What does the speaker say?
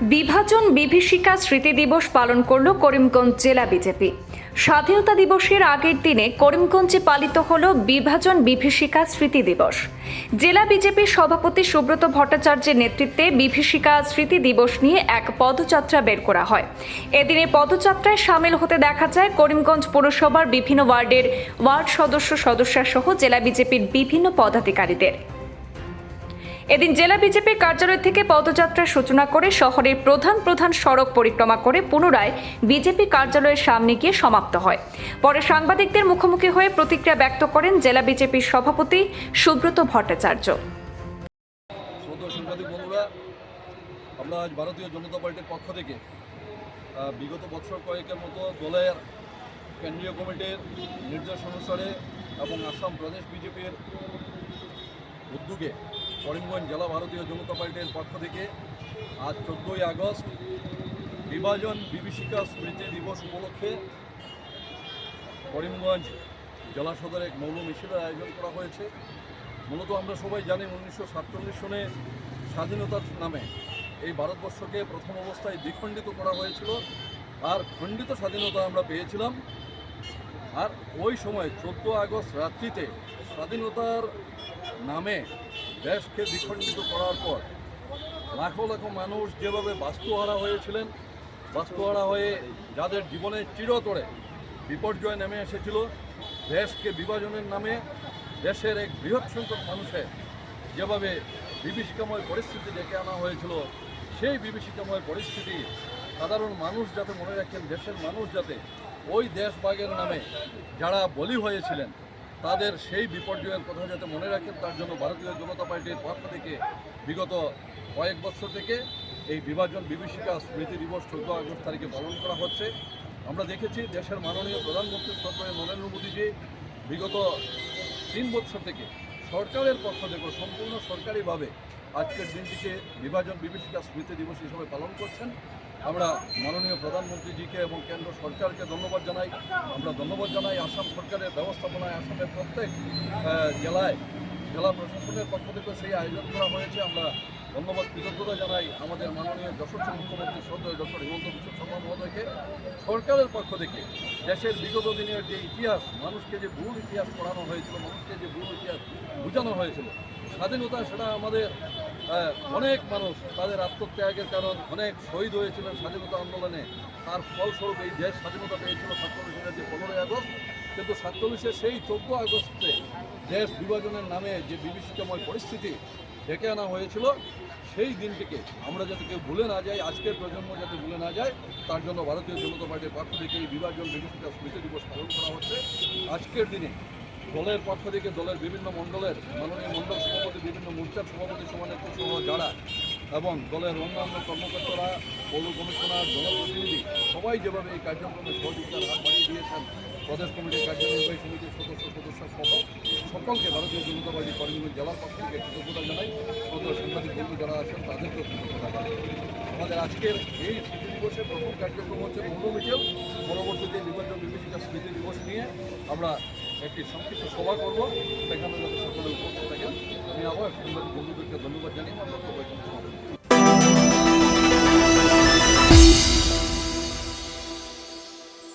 বিভাজন বিভীষিকা স্মৃতি দিবস পালন করল করিমগঞ্জ জেলা বিজেপি। স্বাধীনতা দিবসের আগের দিনে করিমগঞ্জে পালিত হল বিভাজন বিভীষিকা স্মৃতি দিবস। জেলা বিজেপির সভাপতি সুব্রত ভট্টাচার্যের নেতৃত্বে বিভীষিকা স্মৃতি দিবস নিয়ে এক পদযাত্রা বের করা হয়। এদিনে পদযাত্রায় সামিল হতে দেখা যায় করিমগঞ্জ পৌরসভার বিভিন্ন ওয়ার্ডের ওয়ার্ড সদস্য সদস্যা সহ জেলা বিজেপির বিভিন্ন পদাধিকারীদের। এদিন জেলা বিজেপি কার্যালয় থেকে পদযাত্রার সূচনা করে শহরের প্রধান প্রধান সড়ক পরিক্রমা করে পুনরায় বিজেপি কার্যালয়ের সামনে গিয়ে সমাপ্ত হয়। পরে সাংবাদিকদের মুখোমুখি হয়ে প্রতিক্রিয়া ব্যক্ত করেন জেলা বিজেপির সভাপতি সুব্রত ভট্টাচার্য। আমরা আজ ভারতীয় জনতা পার্টির পক্ষ থেকে বিগত বছর কয়েকের মতো দলের কেন্দ্রীয় কমিটির নির্দেশ অনুসারে এবং আসাম প্রদেশ বিজেপির উদ্যোগে করিমগঞ্জ জেলা ভারতীয় জনতা পার্টির পক্ষ থেকে আজ চোদ্দোই আগস্ট বিভাজন বিভীষিকা স্মৃতি দিবস উপলক্ষে করিমগঞ্জ জেলা সদরে এক মৌন মিছিলের আয়োজন করা হয়েছে। মূলত আমরা সবাই জানি উনিশশো সাতচল্লিশ সনে স্বাধীনতার নামে এই ভারতবর্ষকে প্রথম অবস্থায় দ্বিখণ্ডিত করা হয়েছিল। আর খণ্ডিত স্বাধীনতা আমরা পেয়েছিলাম। আর ওই সময় চোদ্দ আগস্ট রাত্রিতে স্বাধীনতার নামে দেশকে বিখণ্ডিত করার পর লাখো লাখো মানুষ যেভাবে বাস্তুহারা হয়েছিলেন, বাস্তুহারা হয়ে যাদের জীবনে চিরতরে বিপর্যয় নেমে এসেছিল, দেশকে বিভাজনের নামে দেশের এক বৃহৎ সংখ্যক মানুষের যেভাবে বিভীষিকাময় পরিস্থিতি ডেকে আনা হয়েছিল, সেই বিভীষিকাময় পরিস্থিতি সাধারণ মানুষ যাতে মনে রাখেন, দেশের মানুষ যাতে ওই দেশভাগের নামে যারা বলি হয়েছিলেন তাদের সেই বিপর্যয়ের কথা যাতে মনে রাখেন, তার জন্য ভারতীয় জনতা পার্টির পক্ষ থেকে বিগত কয়েক বছর থেকে এই বিভাজন বিভীষিকা স্মৃতি দিবস চোদ্দ আগস্ট তারিখে পালন করা হচ্ছে। আমরা দেখেছি দেশের মাননীয় প্রধানমন্ত্রী সরকারের নরেন্দ্র মোদীজি বিগত তিন বছর থেকে সরকারের পক্ষ থেকে সম্পূর্ণ সরকারিভাবে আজকের দিনটিকে বিভাজন বিভীষিকা স্মৃতি দিবস হিসেবে পালন করছেন। আমরা মাননীয় প্রধানমন্ত্রীজিকে এবং কেন্দ্র সরকারকে ধন্যবাদ জানাই। আমরা ধন্যবাদ জানাই আসাম সরকারের ব্যবস্থাপনায় আসামের প্রত্যেক জেলায়, জেলা প্রশাসনের পক্ষ থেকে সেই আয়োজন করা হয়েছে। আমরা ধন্যবাদ, কৃতজ্ঞতা জানাই আমাদের মাননীয় যশস্বী মুখ্যমন্ত্রী শ্রদ্ধেয় ডক্টর হিমন্ত বিশ্ব শর্মা মহোদয়কে। সরকারের পক্ষ থেকে দেশের বিগত দিনের যে ইতিহাস, মানুষকে যে ভুল ইতিহাস পড়ানো হয়েছিল, মানুষকে যে ভুল ইতিহাস বোঝানো হয়েছিল, স্বাধীনতা সেটা আমাদের অনেক মানুষ তাদের আত্মত্যাগের কারণ, অনেক শহীদ হয়েছিলেন স্বাধীনতা আন্দোলনে। তার ফলস্বরূপ এই দেশ স্বাধীনতা পেয়েছিল সাতচল্লিশের যে পনেরোই আগস্ট, কিন্তু সাতচল্লিশের সেই চোদ্দ আগস্টে দেশ বিভাজনের নামে যে বিভীষিকাময় পরিস্থিতি ডেকে আনা হয়েছিল সেই দিনটিকে আমরা যাতে কেউ ভুলে না যাই, আজকের প্রজন্ম যাতে ভুলে না যায়, তার জন্য ভারতীয় জনতা পার্টির পক্ষ থেকে এই বিভাজন বিভীষিকা স্মৃতি দিবস পালন করা হচ্ছে। আজকের দিনে দলের পক্ষ থেকে দলের বিভিন্ন মণ্ডলের মাননীয় মণ্ডল সভাপতি, বিভিন্ন মোর্চার সভাপতি সমানের যারা এবং দলের অন্যান্য কর্মকর্তারা, পৌর কমিশনার, জনপ্রতিনিধি, সবাই যেভাবে এই কার্যক্রমে সহযোগিতার হাত বাড়িয়ে দিয়েছেন, প্রদেশ কমিটির কার্যনির্বাহী সমিতির সদস্য সদস্য সহ সকলকে ভারতীয় জনতা পার্টি করিমগঞ্জ জেলার পক্ষ থেকে কৃতজ্ঞতা জানাই। সদর সাংবাদিক বন্ধু যারা আছেন, তাদেরকেও কৃতজ্ঞতা জানাই। আমাদের আজকের এই স্মৃতি দিবসে প্রথম কার্যক্রম হচ্ছে মৌন মিছিল। পরবর্তীতে নিবন্ধন বিভীষিকা স্মৃতি দিবস নিয়ে আমরা একটি সংক্ষিপ্ত সভা করব। সেখানে যাতে সকলে উপস্থিত থাকেন। আমি আবার সাংবাদিক বন্ধুদেরকে ধন্যবাদ জানিয়ে